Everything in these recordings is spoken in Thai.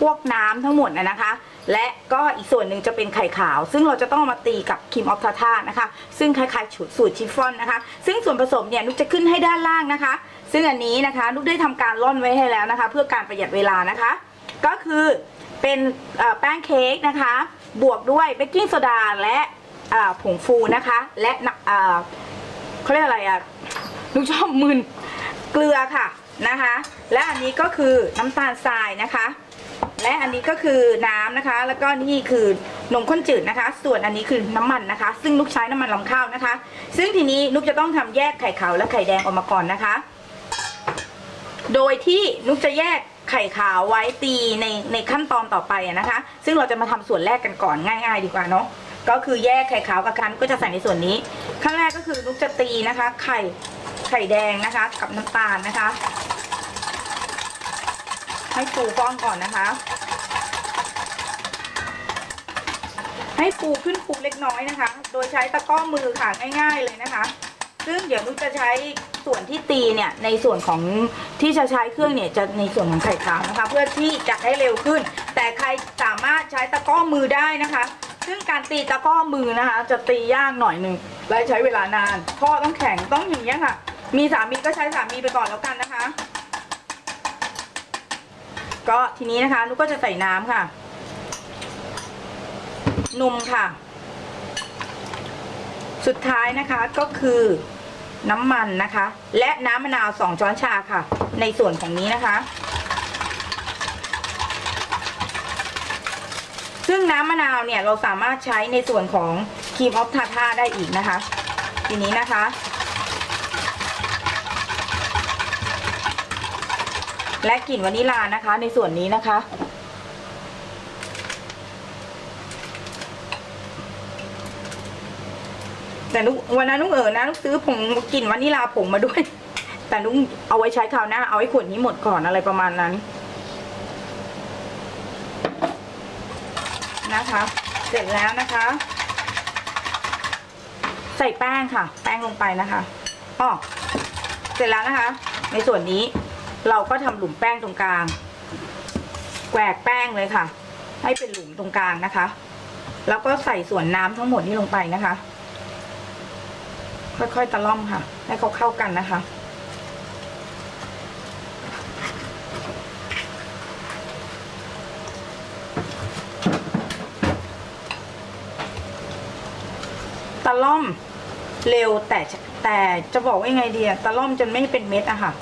พวกน้ำทั้งหมดนะนะคะ และก็อีกส่วนหนึ่งจะเป็นไข่ขาว ซึ่งเราจะต้องเอามาตีกับครีมออฟทาทานะคะ ซึ่งคล้ายๆสูตรชิฟฟ่อนนะคะ ซึ่งส่วนผสมเนี่ยนุกจะขึ้นให้ด้านล่างนะคะ ซึ่งอันนี้นะคะนุกได้ทำการร่อนไว้ให้แล้วนะคะ เพื่อการประหยัดเวลานะคะ ก็คือเป็นแป้งเค้กนะคะ บวกด้วยเบกกิ้งโซดาและผงฟูนะคะ และน้ำเขาเรียกอะไรอะนุกชอบมึนเกลือค่ะนะคะ และอันนี้ก็คือน้ำตาลทรายนะคะ และอันนี้ก็คือน้ำนะคะ แล้วก็นี่คือนมข้นจืดนะคะ ส่วนอันนี้คือน้ำมันนะคะ ซึ่งนุกใช้น้ำมันลำข้าวนะคะ ซึ่งทีนี้นุกจะต้องทำแยกไข่ขาวและไข่แดงออกมาก่อนนะคะ โดยที่นุกจะแยกไข่ขาวไว้ตีในในขั้นตอนต่อไปนะคะ ซึ่งเราจะมาทำส่วนแรกกันก่อนง่าย ๆ ดีกว่าเนาะก็คือแยกไข่ขาวกับกันก็จะใส่ในส่วนนี้ ขั้นแรกก็คือนุกจะตีนะคะ ไข่ไข่แดงนะคะ กับน้ำตาลนะคะ ให้ฟูฟองก่อนนะคะ ให้ฟูขึ้นฟูเล็กน้อยนะคะ โดยใช้ตะก้อมือค่ะง่าย ๆเลยนะคะ ซึ่งเดี๋ยวนุกจะใช้ส่วนที่ตีเนี่ยในส่วนของที่จะใช้เครื่องเนี่ยจะในส่วนของไข่ขาวนะคะ เพื่อที่จะให้เร็วขึ้น แต่ใครสามารถใช้ตะก้อมือได้นะคะ ซึ่งการตีตะก้อมือนะคะ จะตียากหน่อยหนึ่งและใช้เวลานานข้อต้องแข็งต้องอย่างนี้ค่ะ มีสามีก็ใช้สามีไปก่อนแล้วกันนะคะ ก็ทีนี้นะคะนุกก็จะใส่น้ำค่ะ นมค่ะ สุดท้ายนะคะก็คือน้ำมันนะคะ และน้ำมะนาวสองช้อนชาค่ะ ในส่วนของนี้นะคะ ซึ่งน้ำมะนาวเนี่ยเราสามารถใช้ในส่วนของครีมออฟทาท่าได้อีกนะคะ ทีนี้นะคะ และกลิ่นวานิลานะคะ ในส่วนนี้นะคะ แต่นุกวันนั้นนุกเออนะนุกซื้อผงกลิ่นวานิลาผงมาด้วย แต่นุกเอาไว้ใช้คราวหน้าเอาไว้ขวดนี้หมดก่อนอะไรประมาณนั้น นะคะ เสร็จแล้วนะคะ ใส่แป้งค่ะ แป้งลงไปนะคะอ๋อเสร็จแล้วนะคะ ในส่วนนี้ เราก็ทำหลุมแป้งตรงกลางแกวกแป้งเลยค่ะ ให้เป็นหลุมตรงกลางนะคะ แล้วก็ใส่ส่วนน้ำทั้งหมดนี้ลงไปนะคะ ค่อยๆตะล่อมค่ะ ให้เขาเข้ากันนะคะ ตะล่อมเร็วแต่แต่จะบอกว่ายังไงดีอะตะล่อมจนไม่เป็นเม็ดอะค่ะ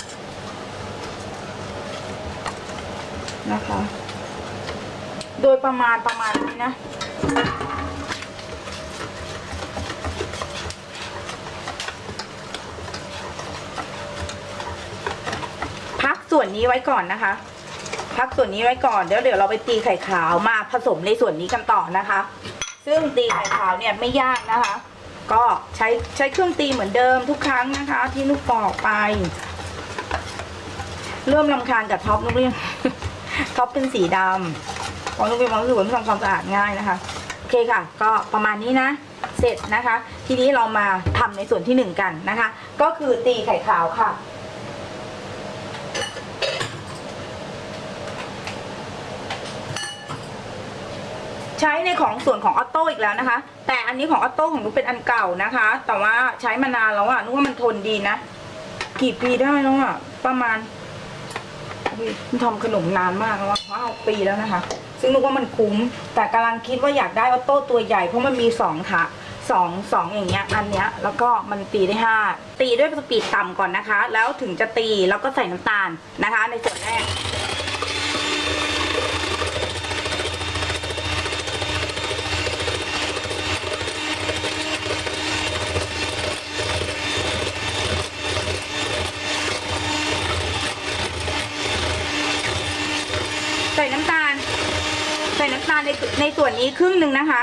นะคะ โดยประมาณประมาณนี้นะพักส่วนนี้ไว้ก่อนนะคะ พักส่วนนี้ไว้ก่อนเดี๋ยวเดี๋ยวเราไปตีไข่ขาวมาผสมในส่วนนี้กันต่อนะคะ ซึ่งตีไข่ขาวเนี่ยไม่ยากนะคะ ก็ใช้ใช้เครื่องตีเหมือนเดิมทุกครั้งนะคะ ที่นุกบอกไป เริ่มลำคาญกับท็อปนุกเรียก ท็อปเป็นสีดำเพราะนุกมีความรู้สึกว่าทำความสะอาดง่ายนะคะ โอเคค่ะ ก็ประมาณนี้นะ เสร็จนะคะ ทีนี้เรามาทำในส่วนที่หนึ่งกันนะคะ ก็คือตีไข่ขาวค่ะใช้ในของส่วนของออโต้อีกแล้วนะคะ แต่อันนี้ของออโต้ของนุกเป็นอันเก่านะคะ แต่ว่าใช้มานานแล้วอะนุกว่ามันทนดีนะ กี่ปีได้แล้วอะประมาณ พี่ทำขนมนานมากแล้วว่าปีแล้วนะคะ ซึ่งนึกว่ามันคุ้ม แต่กำลังคิดว่าอยากได้ออโต้ตัวใหญ่เพราะมันมีสองค่ะสองสองอย่างเงี้ยอันเนี้ยแล้วก็มันตีได้ห้าตีด้วยสปีดต่ำก่อนนะคะ แล้วถึงจะตีแล้วก็ใส่น้ำตาลนะคะ ในส่วนแรก ใส่น้ำตาล ใส่น้ำตาลในในส่วนนี้ครึ่งหนึ่งนะคะ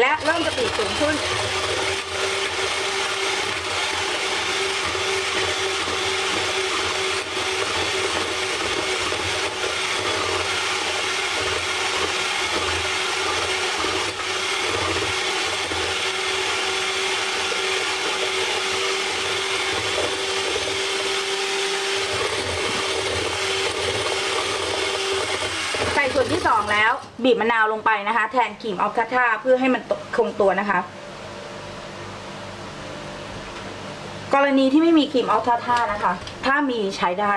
และเริ่มจะตีสูงขึ้น ใส่ส่วนที่สอง บีบมะนาวลงไปนะคะ แทนครีมออฟทาท่าเพื่อให้มันคงตัวนะคะ กรณีที่ไม่มีครีมออฟทาท่านะคะ ถ้ามีใช้ได้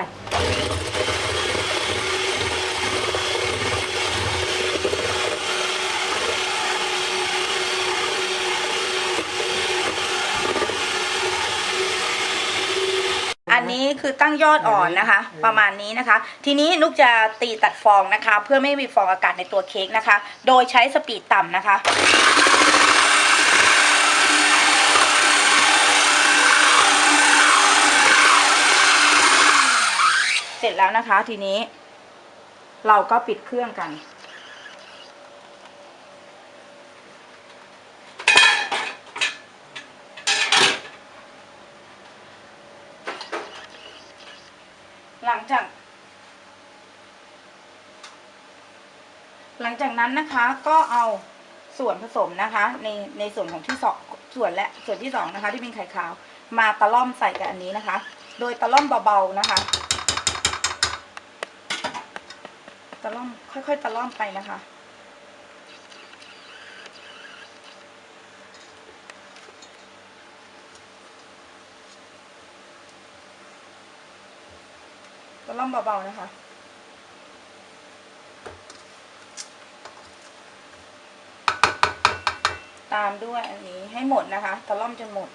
อันนี้ คือตั้งยอดอ่อนนะคะ ประมาณนี้นะคะ ทีนี้นุกจะตีตัดฟองนะคะ เพื่อไม่ให้มีฟองอากาศในตัวเค้กนะคะ โดยใช้สปีดต่ำนะคะเสร็จแล้วนะคะทีนี้ เราก็ปิดเครื่องกัน หลังจาก หลังจากนั้นนะคะ ก็เอาส่วนผสมนะคะ ในในส่วนของที่สองส่วนและส่วนที่สองนะคะ ที่เป็นไข่ขาว มาตะล่อมใส่กับอันนี้นะคะ โดยตะล่อมเบาๆนะคะตะล่อมค่อยๆตะล่อมไปนะคะ ล่อมเบาๆนะคะ ตามด้วยอันนี้ให้หมดนะคะตะล่อมจนหมด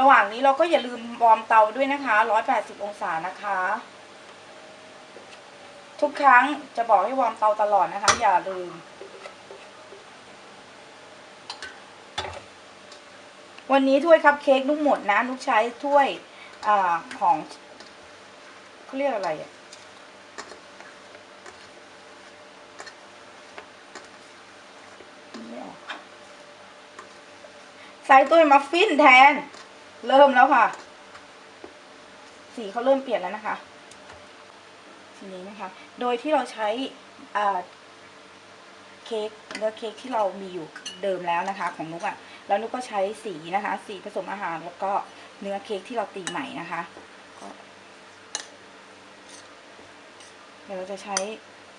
ระหว่างนี้เราก็อย่าลืมวอร์มเตาด้วยนะคะ180องศานะคะ ทุกครั้งจะบอกให้วอร์มเตาตลอดนะคะ อย่าลืมวันนี้ถ้วยคัพเค้กนุกหมดนะนุกใช้ถ้วยอของ เขาเรียกอะไรอะไม่ออกใส่ถ้วยมัฟฟินแทน เริ่มแล้วค่ะ สีเขาเริ่มเปลี่ยนแล้วนะคะทีนี้นะคะ โดยที่เราใช้เค้กเนื้อเค้กที่เรามีอยู่เดิมแล้วนะคะ ของนุกอะ่ะ แล้วนุกก็ใช้สีนะคะ สีผสมอาหารแล้วก็เนื้อเค้กที่เราตีใหม่นะคะ เดี๋ยวเราจะใช้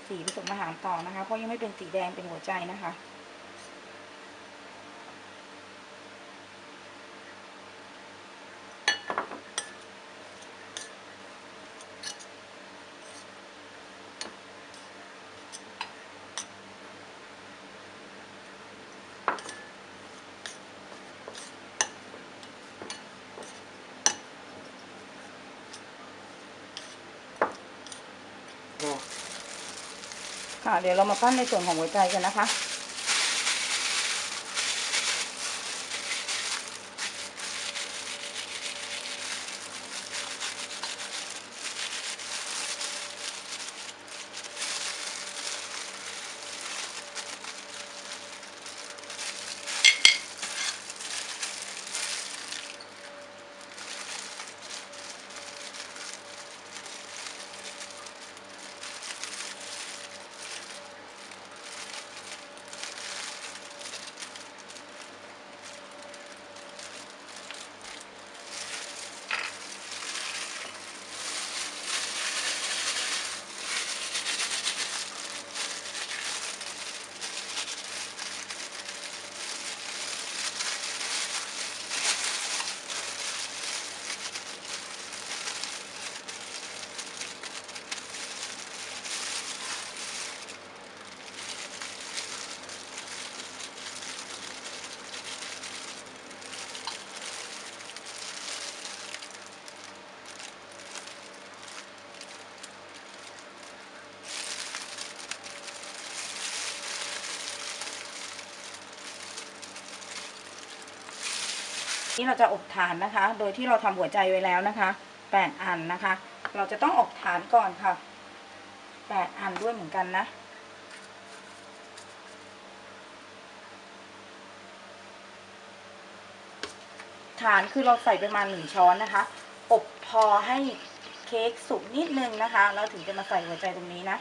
สีผสมอาหารต่อนะคะ เพราะยังไม่เป็นสีแดงเป็นหัวใจนะคะ เดี๋ยวเรามาปั้นในส่วนของหัวใจกันนะคะ นี่เราจะอบฐานนะคะ โดยที่เราทำหัวใจไว้แล้วนะคะแปดอันนะคะ เราจะต้องอบฐานก่อนค่ะแปดอันด้วยเหมือนกันนะฐานคือเราใส่ประมาณหนึ่งช้อนนะคะ อบพอให้เค้กสุกนิดนึงนะคะแล้วถึงจะมาใส่หัวใจตรงนี้นะ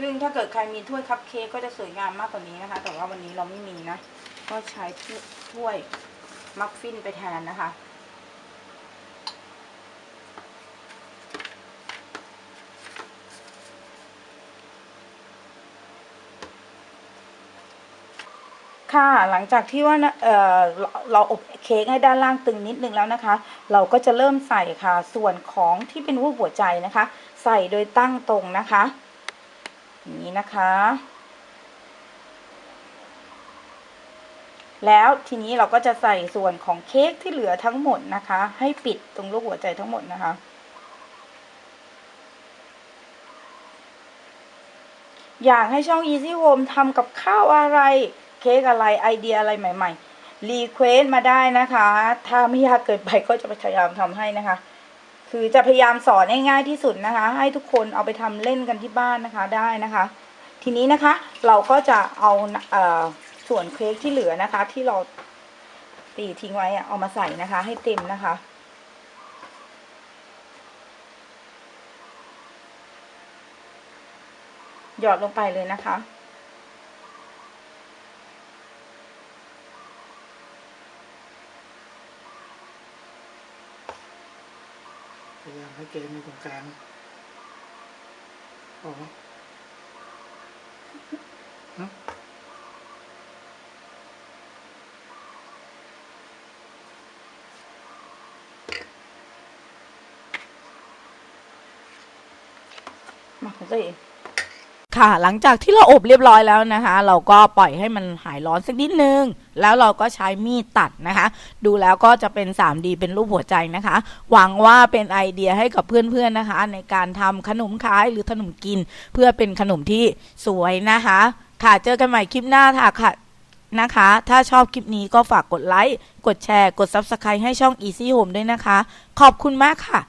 ซึ่งถ้าเกิดใครมีถ้วยคัพเค้กก็จะสวยงามมากกว่านี้นะคะ แต่ว่าวันนี้เราไม่มีนะ ก็ใช้ถ้วยมัฟฟินไปแทนนะคะ ค่ะหลังจากที่ว่าเเราอบเค้กให้ด้านล่างตึงนิดนึงแล้วนะคะ เราก็จะเริ่มใส่ค่ะส่วนของที่เป็นรูปหัวใจนะคะ ใส่โดยตั้งตรงนะคะ อย่างนี้นะคะ แล้วทีนี้เราก็จะใส่ส่วนของเค้กที่เหลือทั้งหมดนะคะ ให้ปิดตรงรูปหัวใจทั้งหมดนะคะ อยากให้ช่อง Easy Home ทำกับข้าวอะไรเค้กอะไรไอเดียอะไรใหม่ ๆ รีเควสมาได้นะคะ ถ้าไม่ยากเกินไปก็จะพยายามทำให้นะคะ คือจะพยายามสอนง่ายๆที่สุดนะคะ ให้ทุกคนเอาไปทำเล่นกันที่บ้านนะคะได้นะคะ ทีนี้นะคะเราก็จะเอาเอ่อส่วนเค้กที่เหลือนะคะ ที่เราตีทิ้งไว้เอามาใส่นะคะ ให้เต็มนะคะหยอดลงไปเลยนะคะ ยายามให้เกมในตรงกลางโอ้โหหึมาของตัวเอง ค่ะ หลังจากที่เราอบเรียบร้อยแล้วนะคะ เราก็ปล่อยให้มันหายร้อนสักนิดนึง แล้วเราก็ใช้มีดตัดนะคะ ดูแล้วก็จะเป็น 3D เป็นรูปหัวใจนะคะ หวังว่าเป็นไอเดียให้กับเพื่อนๆนะคะ ในการทำขนมขายหรือขนมกิน เพื่อเป็นขนมที่สวยนะคะ ค่ะเจอกันใหม่คลิปหน้าค่ะค่ะนะคะ ถ้าชอบคลิปนี้ก็ฝากกดไลค์ กดแชร์ กด Subscribe ให้ช่อง Easy Home ด้วยนะคะ ขอบคุณมากค่ะ